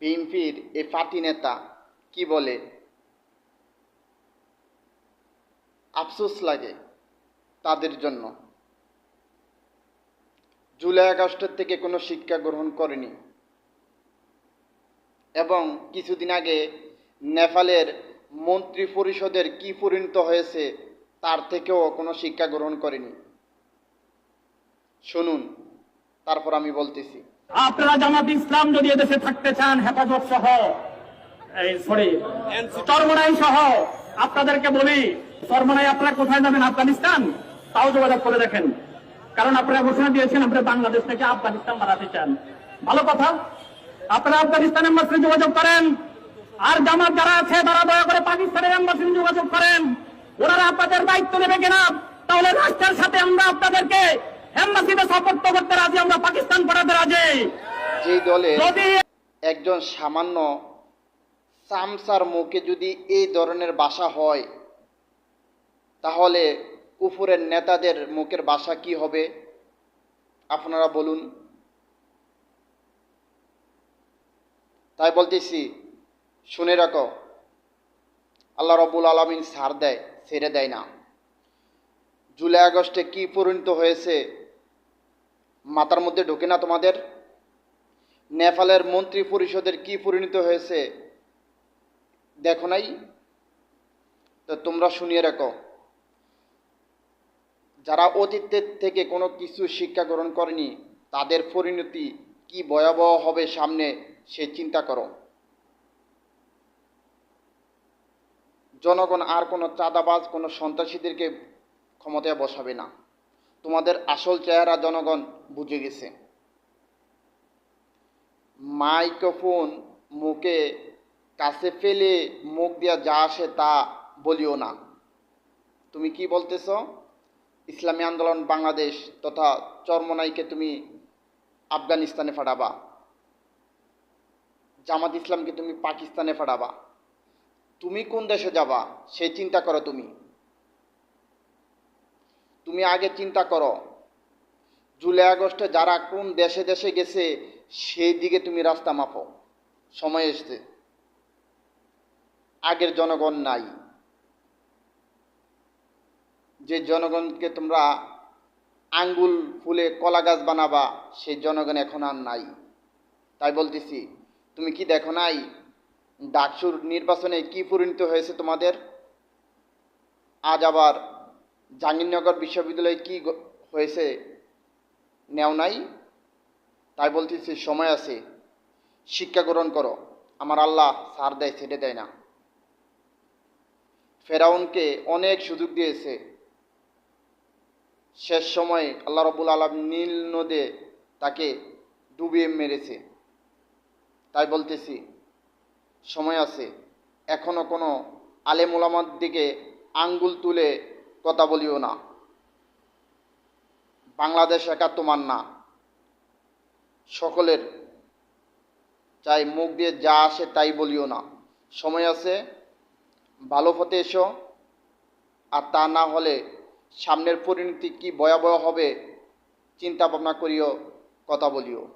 বিএনপির এই পার্টি নেতা কি বলে? আফসোস লাগে তাদের জন্য। জুলাই আগস্টের থেকে কোনো শিক্ষা গ্রহণ করেনি। এবং কিছুদিন আগে নেপালের মন্ত্রী পরিষদের কি পরিণত হয়েছে তার থেকেও কোনো শিক্ষা গ্রহণ করেনি। শুনুন, তারপর আমি বলতেছি। আপনারা জামাত ইসলাম যদি এদেশে থাকতে চান, হেফাজত সহ, এই সরি চরমনাই সহ, আপনাদেরকে বলি, চরমনাই আপনারা কোথায় যাবেন? আফগানিস্তান? তাও যোগাযোগ করে দেখেন। কারণ আপনারা ঘোষণা দিয়েছেন, আপনারা বাংলাদেশ থেকে আফগানিস্তান বানাতে চান। ভালো কথা। আপনারা আফগানিস্তানের মাসে যোগাযোগ করেন। আর জামাত যারা আছে, তারা দয়া করে পাকিস্তানের এম্বাসি যোগাযোগ করেন। ওনারা আপনাদের দায়িত্ব নেবে কিনা, তাহলে রাষ্ট্রের সাথে আমরা আপনাদেরকে এম্বাসিতে সাপোর্ট করতে রাজি আমরা পাকিস্তান পাঠাতে রাজি। যেই দলে একজন সামান্য সামসার মুখে যদি এই ধরনের ভাষা হয় তাহলে উপরের নেতাদের মুখের ভাষা কি হবে? আপনারা বলুন। তাই বলতেছি শুনে রাখো। আল্লাহ রবুল আলমিন সার দেয় ছেড়ে দেয় না। জুলাই আগস্টে কি পরিণত হয়েছে? মাথার মধ্যে ঢোকে না তোমাদের? নেপালের মন্ত্রী পরিষদের কি পরিণত হয়েছে? দেখো নাই? তো তোমরা শুনিয়ে রাখো। যারা অতীতের থেকে কোনো কিছু শিক্ষা গ্রহণ করেনি, তাদের পরিণতি কি ভয়াবহ হবে সামনে, সে চিন্তা করো। জনগণ আর কোনো চাঁদাবাজ, কোনো সন্ত্রাসীদেরকে ক্ষমতায় বসাবে না। তোমাদের আসল চেহারা জনগণ বুঝে গেছে। মাইক্রোফোন মুখে কাছে ফেলে মুখ দিয়া যা আসে তা বলিও না। তুমি কি বলতেছ? ইসলামী আন্দোলন বাংলাদেশ তথা চরমনাইকে তুমি আফগানিস্তানে ফাটাবা। জামাত ইসলামকে তুমি পাকিস্তানে ফাটাবা। তুমি কোন দেশে যাবা সেই চিন্তা করো তুমি। তুমি আগে চিন্তা করো। জুলাই, আগস্টে যারা কোন দেশে দেশে গেছে, সেই দিকে তুমি রাস্তা মাপো। সময় এসছে। আগের জনগণ নাই। যে জনগণকে তোমরা আঙ্গুল ফুলে কলা গাছ বানাবা সেই জনগণ এখন আর নাই। তাই বলতেছি, তুমি কি দেখো নাই ডাকসুর নির্বাচনে কি পরিণত হয়েছে তোমাদের? আজ আবার জাহাঙ্গীরনগর বিশ্ববিদ্যালয়ে কি হয়েছে? নেও নাই। তাই বলতেছি, সময় আছে, শিক্ষা গ্রহণ করো। আমার আল্লাহ সার দেয়, ছেড়ে দেয় না। ফেরাউনকে অনেক সুযোগ দিয়েছে। শেষ সময় আল্লাহ রবুল আলম নীল নদে তাকে ডুবিয়ে মেরেছে। তাই বলতেছি, সময় আছে। এখনও কোনো আলেম ওলামার দিকে আঙ্গুল তুলে কথা বলিও না। বাংলাদেশ একা তোমার না সকলের চাই মুখ দিয়ে যা আসে তাই বলিও না। সময় আছে, ভালো পথে এসো। আর তা না হলে সামনের পরিণতি কি ভয়াবহ হবে, চিন্তা ভাবনা করিও, কথা বলিও।